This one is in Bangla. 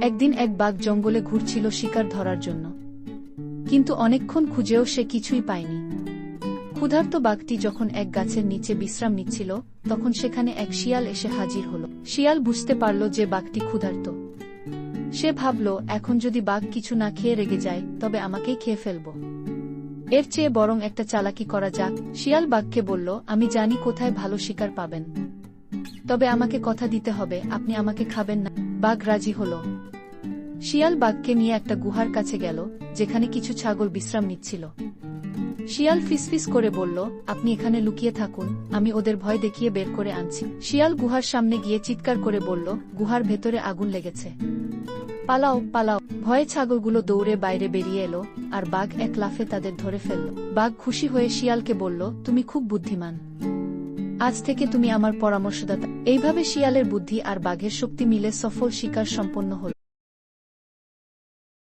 একদিন এক বাঘ জঙ্গলে ঘুরছিল শিকার ধরার জন্য। কিন্তু অনেকক্ষণ খুঁজেও সে কিছুই পায়নি। ক্ষুধার্ত বাঘটি যখন এক গাছের নিচে বিশ্রাম নিচ্ছিল, তখন সেখানে এক শিয়াল এসে হাজির হল। শিয়াল বুঝতে পারল যে বাঘটি ক্ষুধার্ত। সে ভাবল, এখন যদি বাঘ কিছু না খেয়ে রেগে যায়, তবে আমাকেই খেয়ে ফেলব। এর চেয়ে বরং একটা চালাকি করা যাক। শিয়াল বাঘকে বলল, আমি জানি কোথায় ভালো শিকার পাবেন। তবে আমাকে কথা দিতে হবে, আপনি আমাকে খাবেন না। বাঘ রাজি হল। শিয়াল বাঘকে নিয়ে একটা গুহার কাছে গেল, যেখানে কিছু ছাগল বিশ্রাম নিচ্ছিল। শিয়াল ফিসফিস করে বলল, আপনি এখানে লুকিয়ে থাকুন, আমি ওদের ভয় দেখিয়ে বের করে আনছি। শিয়াল গুহার সামনে গিয়ে চিৎকার করে বলল, গুহার ভেতরে আগুন লেগেছে। পালাও পালাও। ভয়ে ছাগলগুলো দৌড়ে বাইরে বেরিয়ে এলো, আর বাঘ এক লাফে তাদের ধরে ফেলল। বাঘ খুশি হয়ে শিয়ালকে বলল, তুমি খুব বুদ্ধিমান। আজ থেকে তুমি আমার পরামর্শদাতা। এইভাবে শিয়ালের বুদ্ধি আর বাঘের শক্তি মিলে সফল শিকার সম্পন্ন হল।